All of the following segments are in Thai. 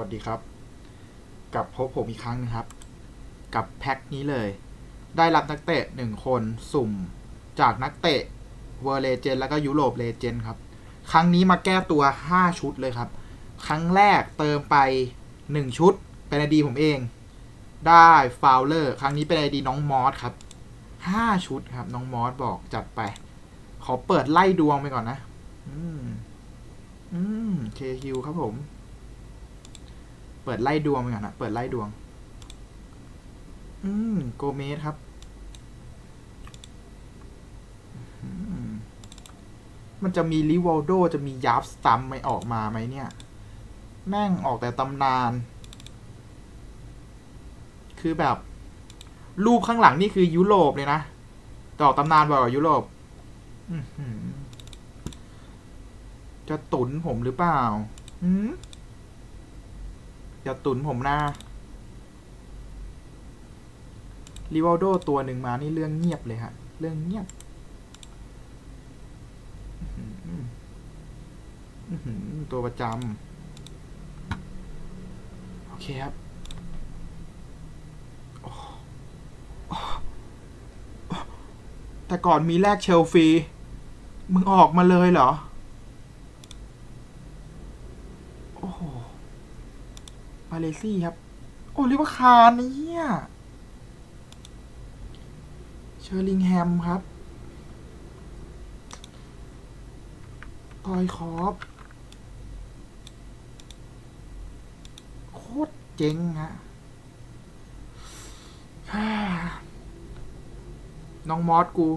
วัสดีครับกับพบผมอีกครั้งนะครับ กับแพ็คนี้เลย ได้รับนักเตะหนึ่งคนสุ่มจากนักเตะเวอร์เลเจนแล้วก็ยุโรปเลเจนครับ ครั้งนี้มาแก้ตัว 5 ชุดเลยครับ ครั้งแรกเติมไป 1 ชุด เป็นไอดีผมเอง ได้ฟาวเลอร์ครั้งนี้เป็นไอดีน้องมอสครับ 5 ชุดครับ น้องมอสบอกจัดไป ขอเปิดไล่ดวงไปก่อนนะ อืม อืมเคคิวครับผม เปิดไล่ดวงไปก่อนนะเปิดไล่ดวง อืม โกเมสครับ มันจะมีลิวอลโดจะมียับสตัมไม่ออกมาไหมเนี่ย แม่งออกแต่ตำนาน คือแบบ รูปข้างหลังนี่คือยุโรปเลยนะแต่ออกตำนานบอกว่ายุโรปจะตุนผมหรือเปล่าหืม จะตุนผมนะริวัลโดตัวหนึ่งมานี่เรื่องเงียบเลยฮะ เรื่องเงียบตัวประจำ โอเคครับแต่ก่อนมีแลกเชลฟรี มึงออกมาเลยเหรอ โอ้โห มาเลซี่ครับ โอ้ลิเวอร์คานเนี่ยเชอร์ลิงแฮมครับทอยคอฟโคตรเจ๋งฮะน้องมอสกู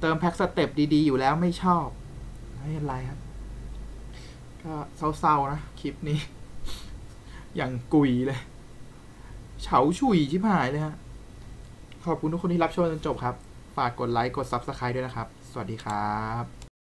เติมแพ็กสเต็ปดี ๆ อยู่แล้วไม่ชอบ ไม่เป็นไรครับ ก็เศร้า ๆ นะ คลิปนี้ อย่างกุยเลย เฉาชุยชิบหายเลยฮะ ขอบคุณทุกคนที่รับชมจนจบครับ ฝากกดไลค์ กด Subscribe ด้วยนะครับ สวัสดีครับ